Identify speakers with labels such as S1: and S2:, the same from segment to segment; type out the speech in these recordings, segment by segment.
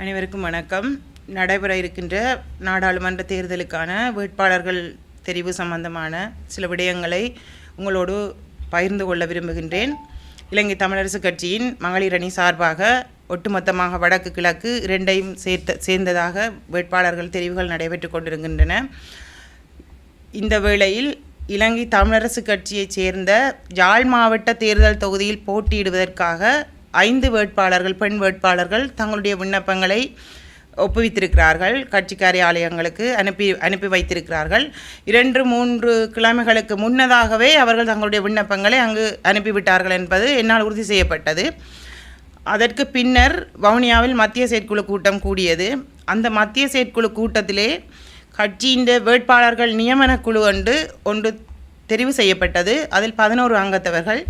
S1: அனைவருக்கும் வணக்கம். நடைபெற இருக்கின்ற நாடாளுமன்ற தேர்தலுக்கான வேட்பாளர்கள் தெரிவு சம்பந்தமான சில விடயங்களை உங்களோடு பகிர்ந்து கொள்ள விரும்புகின்றேன். இலங்கை தமிழரசு கட்சியின் மகளிர் அணி சார்பாக ஒட்டுமொத்தமாக வடக்கு கிழக்கு இரண்டையும் சேர்த்த சேர்ந்ததாக வேட்பாளர்கள் தெரிவுகள் நடைபெற்று கொண்டிருக்கின்றன. இந்த வேளையில் இலங்கை தமிழரசு கட்சியைச் சேர்ந்த யாழ் மாவட்ட தேர்தல் தொகுதியில் போட்டியிடுவதற்காக ஐந்து வேட்பாளர்கள் பெண் வேட்பாளர்கள் தங்களுடைய விண்ணப்பங்களை ஒப்புவித்திருக்கிறார்கள். கட்சி காரியாலயங்களுக்கு அனுப்பி அனுப்பி வைத்திருக்கிறார்கள். இரண்டு மூன்று கிழமைகளுக்கு முன்னதாகவே அவர்கள் தங்களுடைய விண்ணப்பங்களை அங்கு அனுப்பிவிட்டார்கள் என்பது என்னால் உறுதி செய்யப்பட்டது. அதற்கு பின்னர் வவுனியாவில் மத்திய செயற்குழு கூட்டம் கூடியது. அந்த மத்திய செயற்குழு கூட்டத்திலே கட்சியின் வேட்பாளர்கள் நியமன குழு ஒன்று ஒன்று தெரிவு செய்யப்பட்டது. அதில் பதினோரு அங்கத்தவர்கள்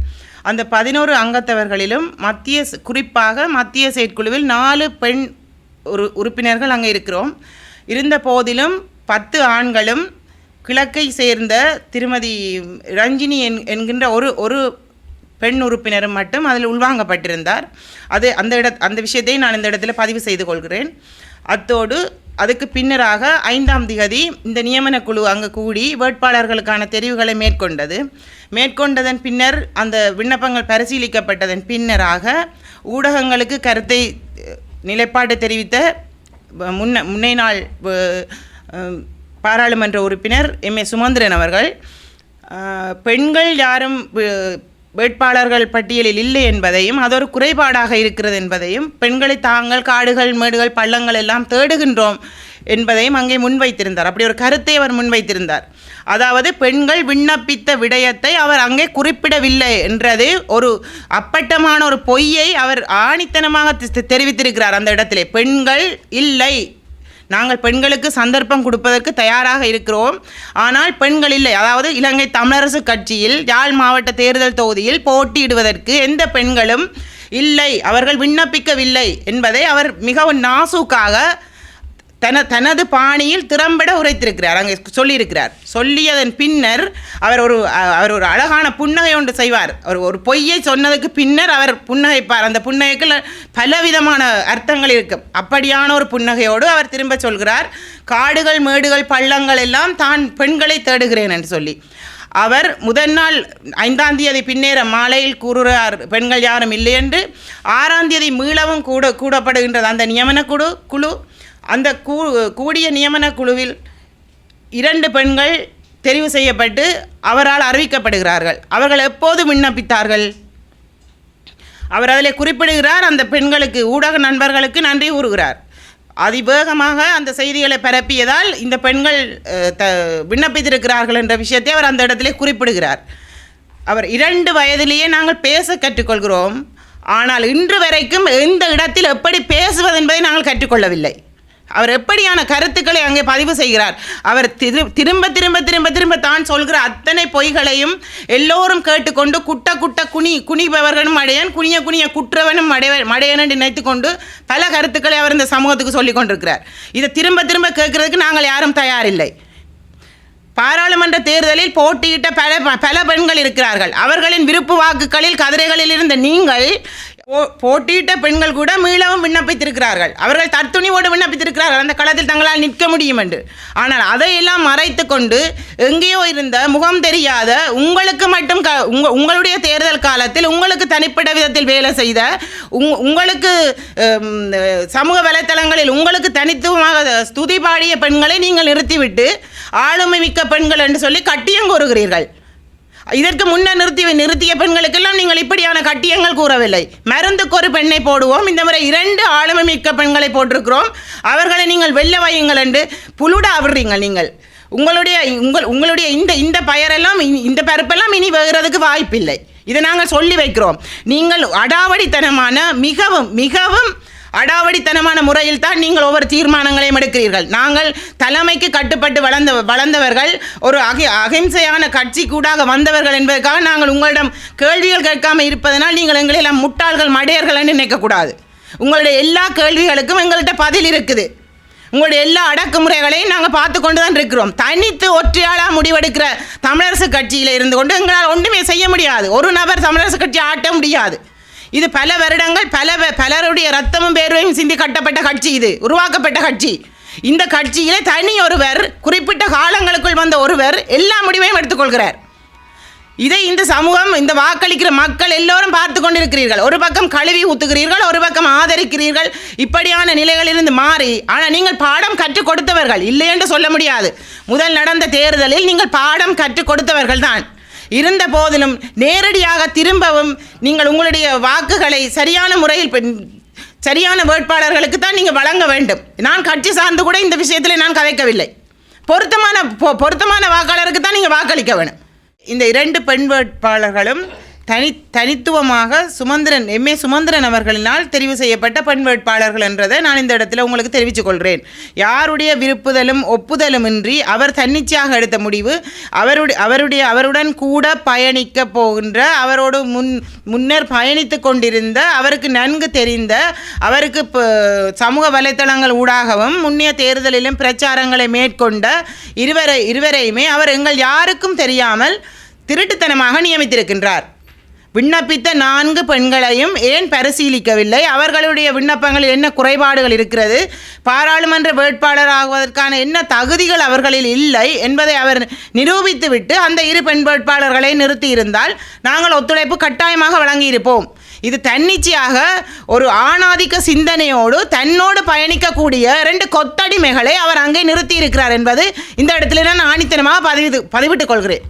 S1: அந்த பதினோரு அங்கத்தவர்களிலும் மத்திய குறிப்பாக மத்திய செயற்குழுவில் நாலு பெண் உறு உறுப்பினர்கள் அங்கே இருக்கிறோம். இருந்த போதிலும் பத்து ஆண்களும் கிழக்கை சேர்ந்த திருமதி ரஞ்சினி என் என்கின்ற ஒரு ஒரு பெண் உறுப்பினரும் மட்டும் அதில் உள்வாங்கப்பட்டிருந்தார். அது அந்த இட அந்த விஷயத்தை நான் இந்த இடத்துல பதிவு செய்து கொள்கிறேன். அத்தோடு அதுக்கு பின்னராக ஐந்தாம் திகதி இந்த நியமன குழு அங்கு கூடி வேட்பாளர்களுக்கான தெரிவுகளை மேற்கொண்டது. மேற்கொண்டதன் பின்னர் அந்த விண்ணப்பங்கள் பரிசீலிக்கப்பட்டதன் பின்னராக ஊடகங்களுக்கு கருத்தை நிலைப்பாடு தெரிவித்த முன்ன முன்னே நாள் பாராளுமன்ற உறுப்பினர் எம் ஏ சுமந்திரன் அவர்கள் பெண்கள் யாரும் வேட்பாளர்கள் பட்டியலில் இல்லை என்பதையும் அது ஒரு குறைபாடாக இருக்கிறது என்பதையும் பெண்களை தாங்கள் காடுகள் மேடுகள் பள்ளங்கள் எல்லாம் தேடுகின்றோம் என்பதையும் அங்கே முன்வைத்திருந்தார். அப்படி ஒரு கருத்தை அவர் முன்வைத்திருந்தார். அதாவது பெண்கள் விண்ணப்பித்த விடயத்தை அவர் அங்கே குறிப்பிடவில்லை என்றது ஒரு அப்பட்டமான ஒரு பொய்யை அவர் ஆணித்தனமாக தெரிவித்திருக்கிறார் அந்த இடத்திலே. பெண்கள் இல்லை. நாங்கள் பெண்களுக்கு சந்தர்ப்பம் கொடுப்பதற்கு தயாராக இருக்கிறோம். ஆனால் பெண்கள் இல்லை. அதாவது இலங்கை தமிழரசு கட்சியில் யாழ் மாவட்ட தேர்தல் தொகுதியில் போட்டியிடுவதற்கு எந்த பெண்களும் இல்லை. அவர்கள் விண்ணப்பிக்கவில்லை என்பதை அவர் மிகவும் நாசூக்காக தன தனது பாணியில் திறம்பட உரைத்திருக்கிறார். அங்கே சொல்லியிருக்கிறார். சொல்லியதன் பின்னர் அவர் ஒரு அவர் ஒரு அழகான புன்னகை ஒன்று செய்வார். அவர் ஒரு பொய்யை சொன்னதுக்கு பின்னர் அவர் புன்னகைப்பார். அந்த புன்னகைக்கு பலவிதமான அர்த்தங்கள் இருக்கும். அப்படியான ஒரு புன்னகையோடு அவர் திரும்ப சொல்கிறார். காடுகள் மேடுகள் பள்ளங்கள் எல்லாம் தான் பெண்களை தேடுகிறேன் என்று சொல்லி. அவர் முதல் நாள் ஐந்தாம் தேதி பின்னேற மாலையில் கூறுகிறார் பெண்கள் யாரும் இல்லை என்று. ஆறாம் தேதி மீளவும் கூட கூடப்படுகின்றது அந்த நியமன குழு குழு. அந்த கூ கூடிய நியமன குழுவில் இரண்டு பெண்கள் தெரிவு செய்யப்பட்டு அவரால் அறிவிக்கப்படுகிறார்கள். அவர்கள் எப்போது விண்ணப்பித்தார்கள்? அவர் அதில் குறிப்பிடுகிறார் அந்த பெண்களுக்கு ஊடக நண்பர்களுக்கு நன்றி கூறுகிறார். அதிவேகமாக அந்த செய்திகளை பரப்பியதால் இந்த பெண்கள் த விண்ணப்பித்திருக்கிறார்கள் என்ற விஷயத்தை அவர் அந்த இடத்திலே குறிப்பிடுகிறார். அவர் இரண்டு வயதிலேயே நாங்கள் பேச கற்றுக்கொள்கிறோம். ஆனால் இன்று வரைக்கும் எந்த இடத்தில் எப்படி பேசுவது என்பதை நாங்கள் கற்றுக்கொள்ளவில்லை. அவர் எப்படியான கருத்துக்களை அங்கே பதிவு செய்கிறார்? அவர் திரு திரும்ப திரும்ப திரும்ப திரும்ப தான் சொல்கிற அத்தனை பொய்களையும் எல்லோரும் கேட்டுக்கொண்டு குட்ட குட்ட குனி குனிபவர்களும் அடையன் குனிய குனிய குற்றவனும் அடைய மடையன் என்று நினைத்துக்கொண்டு பல கருத்துக்களை அவர் இந்த சமூகத்துக்கு சொல்லி கொண்டிருக்கிறார். இதை திரும்ப திரும்ப கேட்கறதுக்கு நாங்கள் யாரும் தயாரில்லை. பாராளுமன்ற தேர்தலில் போட்டியிட்ட பல பல பெண்கள் இருக்கிறார்கள். அவர்களின் விருப்பு வாக்குகளில் கதிரைகளில் இருந்த நீங்கள் போட்டியிட்ட பெண்கள் கூட மீளவும் விண்ணப்பித்திருக்கிறார்கள். அவர்கள் தத்துணிவோடு விண்ணப்பித்திருக்கிறார்கள். அந்த களத்தில் தங்களால் நிற்க முடியும் என்று. ஆனால் அதையெல்லாம் மறைத்து கொண்டு எங்கேயோ இருந்த முகம் தெரியாத உங்களுக்கு மட்டும் க உங்க உங்களுடைய தேர்தல் காலத்தில் உங்களுக்கு தனிப்பட்ட விதத்தில் வேலை செய்த உங் உங்களுக்கு சமூக வலைத்தளங்களில் உங்களுக்கு தனித்துவமாக ஸ்துதி பாடிய பெண்களை நீங்கள் நிறுத்திவிட்டு ஆளுமை மிக்க பெண்கள் என்று சொல்லி கட்டியம் கூறுகிறீர்கள் இதற்கு முன்னர் நிறுத்தி நிறுத்திய பெண்களுக்கெல்லாம் நீங்கள் இப்படியான கட்டியங்கள் கூறவில்லை. மருந்துக்கு ஒரு பெண்ணை போடுவோம். இந்த முறை இரண்டு ஆளுமை மிக்க பெண்களை போட்டிருக்கிறோம். அவர்களை நீங்கள் வெல்ல வையுங்கள் என்று புலுட அவர்றீங்க நீங்கள். உங்களுடைய உங்கள் உங்களுடைய இந்த இந்த பெயரெல்லாம் இனி- இந்த பருப்பெல்லாம் இனி வேகிறதுக்கு வாய்ப்பில்லை. இதை நாங்கள் சொல்லி வைக்கிறோம். நீங்கள் அடாவடித்தனமான மிகவும் மிகவும் அடாவடித்தனமான முறையில் தான் நீங்கள் ஒவ்வொரு தீர்மானங்களையும் எடுக்கிறீர்கள். நாங்கள் தலைமைக்கு கட்டுப்பட்டு வளர்ந்த வளர்ந்தவர்கள் ஒரு அகி அகிம்சையான கட்சி கூடாக வந்தவர்கள் என்பதற்காக நாங்கள் உங்களிடம் கேள்விகள் கேட்காமல் இருப்பதனால் நீங்கள் எங்களை எல்லாம் முட்டாள்கள் மடையர்கள் என்று நினைக்கக்கூடாது. உங்களுடைய எல்லா கேள்விகளுக்கும் எங்கள்கிட்ட பதில் இருக்குது. உங்களுடைய எல்லா அடக்குமுறைகளையும் நாங்கள் பார்த்து கொண்டு தான் இருக்கிறோம். தனித்து ஒற்றையாளாக முடிவெடுக்கிற தமிழரசு கட்சியில் இருந்து கொண்டு எங்களால் ஒன்றுமே செய்ய முடியாது. ஒரு நபர் தமிழரசு கட்சி ஆட்ட முடியாது. இது பல வருடங்கள் பல வ- பலருடைய ரத்தமும் பேர்வையும் சிந்தி கட்டப்பட்ட கட்சி இது உருவாக்கப்பட்ட கட்சி. இந்த கட்சியிலே தனி ஒருவர் குறிப்பிட்ட காலங்களுக்குள் வந்த ஒருவர் எல்லா முடிவையும் எடுத்துக்கொள்கிறார். இதை இந்த சமூகம் இந்த வாக்களிக்கிற மக்கள் எல்லோரும் பார்த்து கொண்டிருக்கிறீர்கள். ஒரு பக்கம் கழுவி ஊத்துகிறீர்கள் ஒரு பக்கம் ஆதரிக்கிறீர்கள். இப்படியான நிலைகளிலிருந்து மாறி ஆனால் நீங்கள் பாடம் கற்றுக் கொடுத்தவர்கள். இல்லை என்று சொல்ல முடியாது. முதல் நடந்த தேர்தலில் நீங்கள் பாடம் கற்றுக் கொடுத்தவர்கள் தான். இருந்த போதிலும் நேரடியாக திரும்பவும் நீங்கள் உங்களுடைய வாக்குகளை சரியான முறையில் பெண்- சரியான வேட்பாளர்களுக்கு தான் நீங்கள் வழங்க வேண்டும். நான் கட்சி சார்ந்து கூட இந்த விஷயத்தில் நான் கதைக்கவில்லை. பொருத்தமான பொ- பொருத்தமான வாக்காளருக்கு தான் நீங்கள் வாக்களிக்க வேணும். இந்த இரண்டு பெண் வேட்பாளர்களும் தனி தனித்துவமாக சுமந்திரன் எம்ஏ சுமந்திரன் அவர்களினால் தெரிவு செய்யப்பட்ட பெண் வேட்பாளர்கள் என்றதை நான் இந்த இடத்துல உங்களுக்கு தெரிவித்துக் கொள்கிறேன் யாருடைய விருப்புதலும் ஒப்புதலுமின்றி அவர் தன்னிச்சையாக எடுத்த முடிவு அவருடைய அவருடைய அவருடன் கூட பயணிக்க போகின்ற அவரோடு முன் முன்னர் பயணித்து கொண்டிருந்த அவருக்கு நன்கு தெரிந்த அவருக்கு இப்போ சமூக வலைத்தளங்கள் ஊடாகவும் முன்னைய தேர்தலிலும் பிரச்சாரங்களை மேற்கொண்ட இருவரை இருவரையுமே அவர் எங்கள் யாருக்கும் தெரியாமல் திருட்டுத்தனமாக நியமித்திருக்கின்றார். விண்ணப்பித்த நான்கு பெண்களையும் ஏன் பரிசீலிக்கவில்லை? அவர்களுடைய விண்ணப்பங்களில் என்ன குறைபாடுகள் இருக்கிறது? பாராளுமன்ற வேட்பாளர் ஆகுவதற்கான என்ன தகுதிகள் அவர்களில் இல்லை என்பதை அவர் நிரூபித்துவிட்டு அந்த இரு பெண் வேட்பாளர்களை நிறுத்தியிருந்தால் நாங்கள் ஒத்துழைப்பு கட்டாயமாக வழங்கியிருப்போம். இது தன்னிச்சையாக ஒரு ஆணாதிக்க சிந்தனையோடு தன்னோடு பயணிக்கக்கூடிய ரெண்டு கொத்தடிமைகளை அவர் அங்கே நிறுத்தியிருக்கிறார் என்பது இந்த இடத்துல நான் ஆணித்தனமாக பதிவு பதிவிட்டுக் கொள்கிறேன்.